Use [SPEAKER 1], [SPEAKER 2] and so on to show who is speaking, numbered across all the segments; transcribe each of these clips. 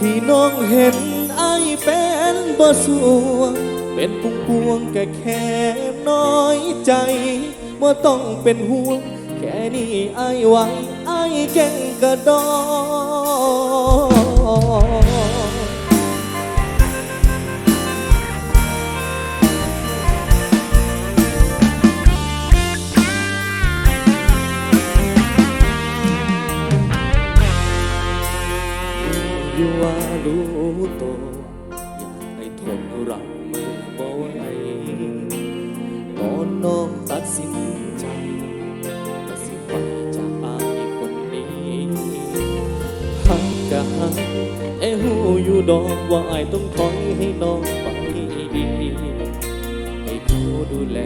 [SPEAKER 1] ที่น้องเห็นไอ้เป็นบ่สวง เป็นปุงปวงก็แค่น้อยใจบ่ต้องเป็นห่วง แค่นี้ไอ้ไหวไอ้ายแก่งกระดอ อยู่ว่ารู้ตัวอยากให้ทนรับมือบ่ไหวก่อนน้องตัดสินใจตัดสินไปจากอายคนนี้หักกะหักไอ้หูอยู่ดอกว่าอายต้องถอยให้น้องไปดีให้เขาดูแล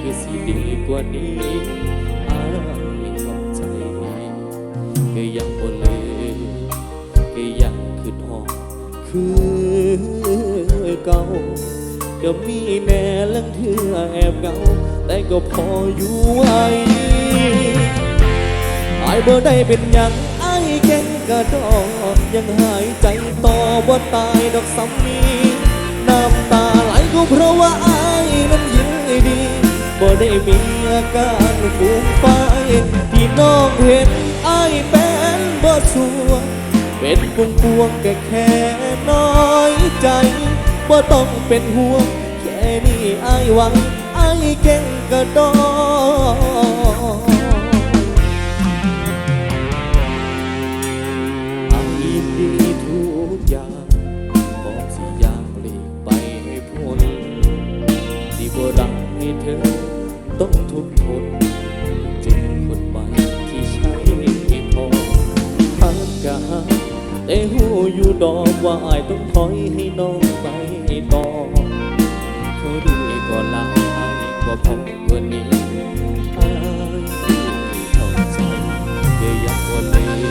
[SPEAKER 1] คือสิดีกว่านี้ คือเก่า ก็มีแน่ลังเทือแอบเงา แต่ก็พออยู่ไหวอายบ่ได้เป็นยังไอายแก่งกระดอกยังหายใจต่อบ่ตายดอกสำนีน้ำตาไหลก็เพราะว่าไอายนั้นยินดีบ่ได้มีอาการฟูมไฟที่น้องเห็นไอายเป็นบ่สว เป็นพวงพวงแก็แค่น้อยใจว่าต้องเป็นห่วง แค่นี้ไอายหวังไอายเก่งกระดออายยินดีทุกอย่างบอกสิอยากหลีกไปให้พ้นที่บ่รักให้เธอต้องทุกข์ทน แต่หูอยู่ดอกว่าอายต้องถอยให้น้องไปต่อเขาดีก็ลายก็พบกว่านี้อายเข้าใจแก็ยังว่าเลย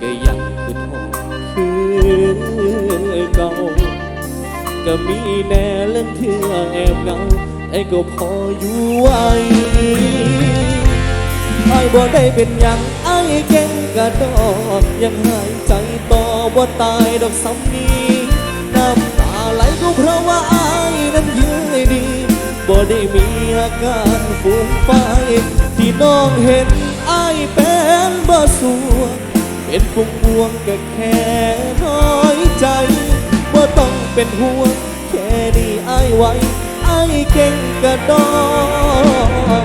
[SPEAKER 1] ก็ยังคือทองคือเก่าก็มีแน่เล่นเทื่อแอบเงาแต่ก็พออยู่ไหวไอ้บ่ได้เป็นยัง เก่งกระดอกยังหายใจต่อบ่าตายดอกสำนีน้ำตาไหลก็เพราะว่าไอ้นั้นยืนดีบ่ได้มีอาการฟูมไฟที่น้องเห็นไอ้เป็นบ่สัวเป็นพวงพวงก็แค่น้อยใจบ่ต้องเป็นห่วงแค่นี้ไอ้ไวไอ้เก่งกระดอก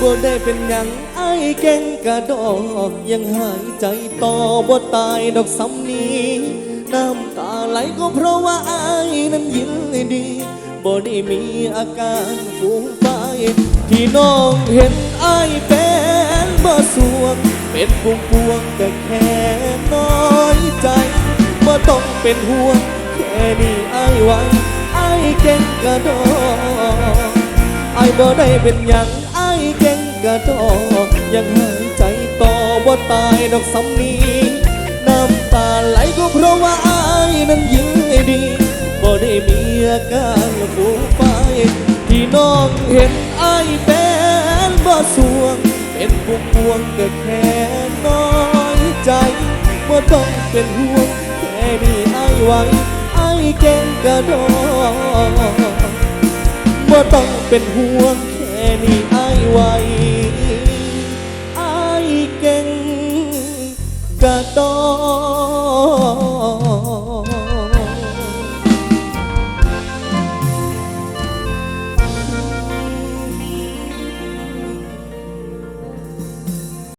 [SPEAKER 1] บ่ได้เป็นหยังไอ้เก่งกระดอกยังหายใจต่อบ่ตายดอกสำนี้น้ำตาไหลก็เพราะว่าไอ้นั้นยินดีบ่ได้มีอาการฟูมไฟที่น้องเห็นไอ้เป็นบ่สวง เป็นพวงพวงก็แค่น้อยใจบ่ต้องเป็นห่วงแค่นี้ไอ้ไหวไอ้เก่งกระดอกไอ้บ่ได้เป็นหยัง กระดอกยังหายใจต่อบ่าตายดอกสำนีน้ำตาไหลก็เพราะว่าไอ้นั้นยินดีบ่ได้มีอาการฟูไฟที่น้องเห็นไอ้เป็นบ่สวง เป็นพวงพวงก็แค่น้อยใจบ่ต้องเป็นห่วงแค่นี้ไอไวไอ้เก่งกระดอกบ่ต้องเป็นห่วง นี่ไอไวไอเก่งกะต้อง